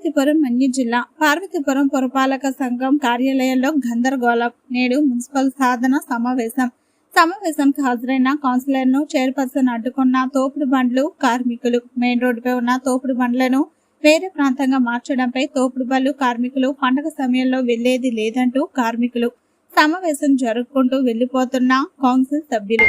పార్వతీపురం మన్యం జిల్లా పార్వతీపురం పురపాలక సంఘం కార్యాలయంలో గందరగోళం నేడు మున్సిపల్ సాధన సమావేశం. సమావేశానికి హాజరైన కౌన్సిలర్ను చైర్పర్సన్ అడ్డుకున్న తోపుడు బండ్లు కార్మికులు మెయిన్ రోడ్డుపై ఉన్న తోపుడు బండ్లను వేరే ప్రాంతంగా మార్చడంపై తోపుడు బళ్ళు కార్మికులు పండగ సమయంలో వెళ్ళేది లేదంటూ కార్మికులు సమావేశం జరుపుకుంటూ వెళ్ళిపోతున్న కౌన్సిల్ సభ్యులు.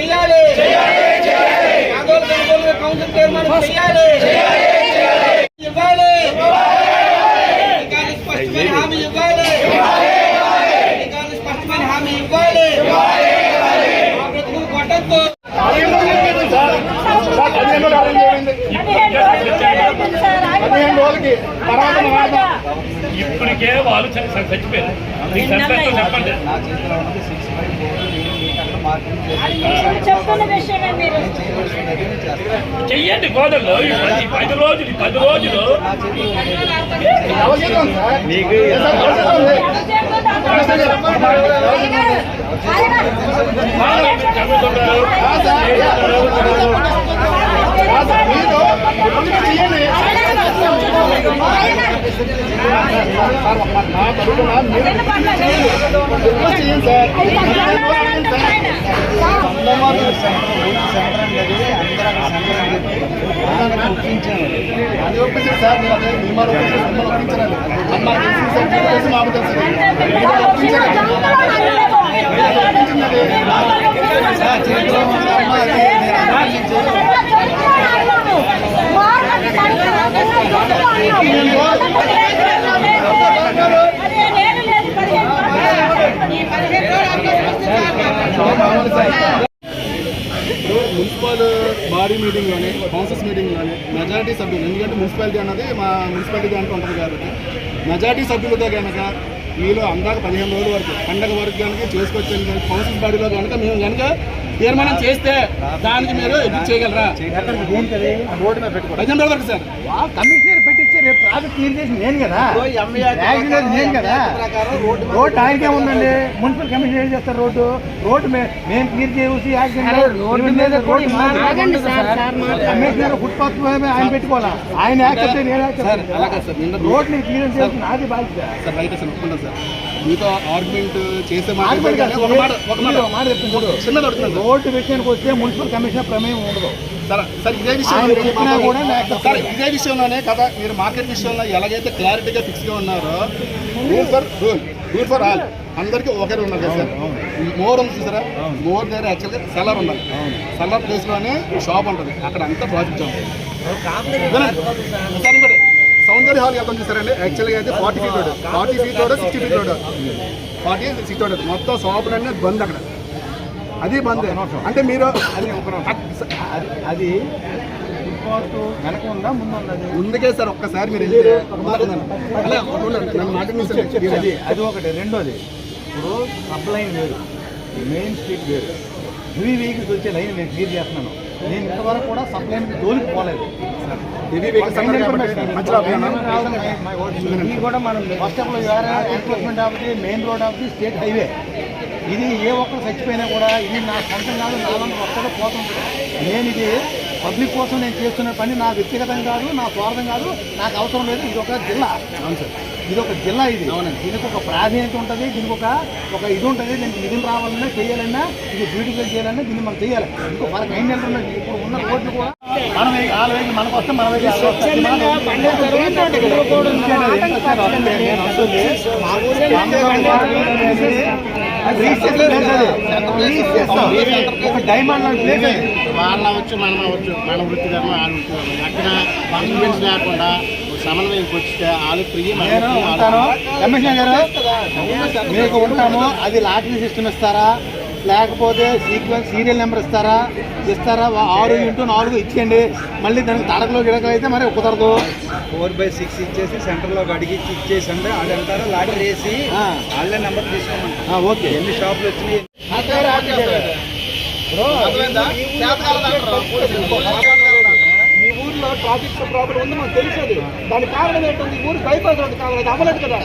చేయాలి. కనుగోలుగా కౌన్సిల్ తీర్మానం చేయాలి. ఇవ్వాలి. అధికారులు స్పష్టమైన హామీ ఇవ్వాలి. అధికారులు స్పష్టమైన హామీ ఇవ్వాలి. మా బ్రతుకులు కొట్టద్దు. పదిహేను రోజులకి తర్వాత మాట్లాడదాం. ఇప్పటికే వాళ్ళు చచ్చిపోయారు చెప్పండి. మీకు చెయ్యండి గోదల్లో ఈ పది- రోజులు ఈ పది రోజులు ఇప్పటికీ చేయండి. సార్, అది ఒప్పించండి సార్ మీరు అదే మిమ్మల్ని ఒప్పించారు మిమ్మల్ని ఒప్పించారు అది మాకు తెలిసిన సార్, మీకు తెలిసి మాకు తెలుసు. మీరు ఒప్పించరాదు. మీరు ఒప్పించినది సార్ చేతిలో ఉన్న అమ్మ అది నేను అమలు చేయను. ఇప్పుడు మున్సిపల్ బాడీ మీటింగ్లోనే కౌన్సిల్స్ మీటింగ్లోనే మెజారిటీ సభ్యులు ఎందుకంటే మున్సిపాలిటీ అన్నది మా మున్సిపాలిటీ దాంట్లో ఉంటుంది కాబట్టి మెజారిటీ సభ్యులతో కనుక మీలో అందాక పదిహేను రోజుల వరకు పండగ వరకు కనుక చేసుకొచ్చాను కౌన్సిల్ బాడీలో కనుక మేము కనుక తీర్మానం చేస్తే దానికి మీరు ఎదురు చేయగలరా? పదిహేను రోజుల వరకు సార్. రేపు ప్రాజెక్ట్ క్లియర్ చేసి నేను కదా. యాక్సిడెంట్ నేను కదా. రోడ్డు ఆయనకే ఉందండి? మున్సిపల్ కమిషనర్ ఏం చేస్తారు రోడ్డు? రోడ్డు మే- మేము క్లియర్ చేసి యాక్సిడెంట్ రోడ్డు మీద కమిషనర్ ఫుట్పాత్ మీద ఆయన పెట్టుకోవాలా? ఆయన యాక్సెప్ట్ నేను సార్ యాక్సెప్ట్ అలాగే సార్ నిన్న రోడ్ నేను క్లియర్ చేసి నాది బాధ్యత. సార్ రైట్ సార్ ఒప్పుకుంటాను సార్. మీతో ఆర్గ్యుమెంట్ చేసే మాట. ఒక ఒక. రోడ్డు విషయానికి వస్తే మున్సిపల్ కమిషనర్ ప్రమేయం ఉండదు. సార్ ఇదే విషయం సార్ ఇదే విషయంలోనే కదా మీరు మార్కెట్ విషయంలో ఎలాగైతే క్లారిటీగా ఫిక్స్గా ఉన్నారో rule for rule rule for all. అందరికీ ఒకే ఉన్నారు కదా సార్. మోర్ ఉంది చూసారా? మోర్ దగ్గర యాక్చువల్గా సెల్లర్ ఉండాలి. సెల్లర్ ప్లేస్లోనే షాప్ ఉంటుంది. అక్కడ అంతా ప్రాజెక్ట్ ఇంకోటి. సౌందర్య హాల్ వెళ్తాం చూసారండి. యాక్చువల్గా అయితే forty feet road forty feet road sixty feet road forty sixty road మొత్తం షాపులు అన్నీ బంద్ అక్కడ. అది బంద్. అంటే మీరు అది అది వెనక ఉందా? ముందు? ముందుకే సార్ ఒక్కసారి మీరు అది అది ఒకటి. రెండోది ఇప్పుడు సబ్ లైన్ వేరు. మెయిన్ స్ట్రీట్ వేరు. హెవీ వెహికల్స్ వచ్చే లైన్ నేను క్లియర్ చేస్తున్నాను. నేను ఇంతవరకు కూడా సబ్ లైన్ జోలికి పోలేదు? ఇది కూడా మనం first of all enforcement of the main road of the state highway ఇది ఏ ఒక్కరు చచ్చిపోయినా కూడా ఇది నా సొంతం కాదు నాలుగు ఒక్కడో పోతుంటుంది నేను ఇది పబ్లిక్ కోసం నేను చేస్తున్న పని నా వ్యక్తిగతం కాదు నా స్వార్థం కాదు నాకు అవసరం లేదు. ఇది ఒక జిల్లా. అవును సార్. ఇది ఒక జిల్లా ఇది. అవునండి. దీనికి ఒక ప్రాధాన్యత ఉంటుంది దీనికి ఒక ఒక ఇది ఉంటుంది. దీనికి నిధులు రావాలన్నా చేయాలన్నా ఇది బ్యూటిఫుల్ చేయాలన్నా దీన్ని మనం చేయాలి. ఇంకో మనకి ఏం చేయాలన్నా ఇప్పుడు ఉన్న రోడ్లు కూడా మన వైపు వాళ్ళ వైపు మనకు వస్తే మన ఒక డైమండ్ లాంటి ప్లేస్ వాళ్ళ అవచ్చు మనం అవచ్చు మన వృత్తి ధర్మం వాళ్ళ వృత్తి ధర్మం అక్కడ ఈవెంట్స్ లేకుండా సమన్వయంకి వచ్చితే వాళ్ళు ఫ్రీ ఉంటాను గారు మీకు ఉంటాము. అది లాటరీ సిస్టమ్ ఇస్తారా? లేకపోతే సీక్వెన్స్ సీరియల్ నెంబర్ ఇస్తారా? ఇస్తారా? ఆరు ఇంటూ నాలుగు ఇచ్చేయండి. మళ్ళీ దానికి తడకలో గిడకలు అయితే మరి కుదరదు. ఫోర్ బై సిక్స్ ఇచ్చేసి సెంటర్లో అడిగి ఇచ్చేసి అంటే వాళ్ళు వెళ్తారు లాటరీ వేసి ఆ, వాళ్ళే నెంబర్ తీసుకోమంటారు. ఆ, ఓకే. ఎన్ని షాపులు వచ్చినాయి? మీ ఊర్లో ట్రాఫిక్ ప్రాబ్లం ఉంది మనకు తెలుసు అది. దానికి కారణం ఏంటంటే ఈ ఊరు బైపాస్ రోడ్డు కావాలి అది అవ్వలేదు కదా.